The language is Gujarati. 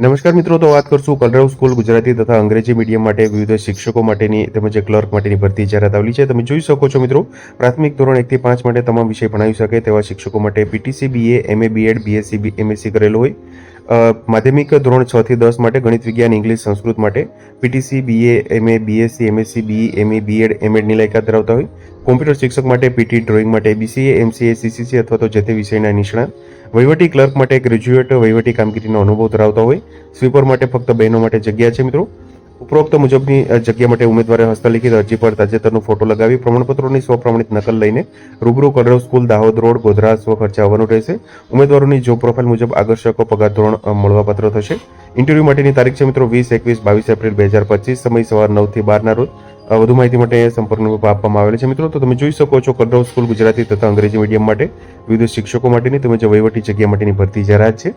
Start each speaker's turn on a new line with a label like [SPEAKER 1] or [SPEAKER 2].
[SPEAKER 1] નમસ્કાર મિત્રો, તો વાત કરશું કલરવ સ્કૂલ ગુજરાતી તથા અંગ્રેજી મીડિયમ માટે વિવિધ શિક્ષકો માટેની તેમજ ક્લર્ક માટેની ભરતી જાહેરાત આવેલી છે, તમે જોઈ શકો છો મિત્રો, પ્રાથમિક ધોરણ એકથી પાંચ માટે તમામ વિષય ભણાવી શકે તેવા શિક્ષકો માટે PTC BA MA BEd BSc MSc કરેલું હોય. માધ્યમિક ધોરણ છ થી દસ માટે ગણિત, વિજ્ઞાન, ઇંગ્લિશ, સંસ્કૃત માટે PTC BA MA BSc MSc B MA BEd એમએડની લાયકાત ધરાવતા હોય. કોમ્પ્યુટર શિક્ષક માટે પીટી ડ્રોઈંગ માટે બીસીએ એમસીએ સીસીસી અથવા તો જે તે વિષયના નિષ્ણાત. વહીવટી ક્લર્ક માટે ગ્રેજ્યુએટ વહીવટી કામગીરીનો અનુભવ ધરાવતા હોય. સ્વીપર માટે ફક્ત બહેનો માટે જગ્યા છે મિત્રો. ઉપરોક્ત મુજબની જગ્યા માટે ઉમેદવારે હસ્તલિખિત અરજી પર તાજેતરનો ફોટો લગાવી પ્રમાણપત્રોની સ્વપ્રમાણિત નકલ લઈને રૂબરૂ કલરવ સ્કૂલ દાહોદ રોડ, ગોધરા સ્વ ખર્ચે આવવાનું રહેશે. ઉમેદવારોની જોબ પ્રોફાઇલ મુજબ આકર્ષકો પગાર ધોરણ મળવાપાત્ર થશે. ઇન્ટરવ્યૂ માટેની તારીખ છે મિત્રો વીસ, એકવીસ, બાવીસ એપ્રિલ બે હજાર પચીસ, સમય સવાર નવથી બારના રોજ. વધુ માહિતી માટે સંપર્ક નંબર આપવામાં આવેલ છે મિત્રો. તો તમે જોઈ શકો છો કડરો સ્કૂલ ગુજરાતી તથા અંગ્રેજી મીડિયમ માટે વિવિધ શિક્ષકો માટેની, તેમજ વહીવટી જગ્યા માટેની ભરતી જાહેરાત છે.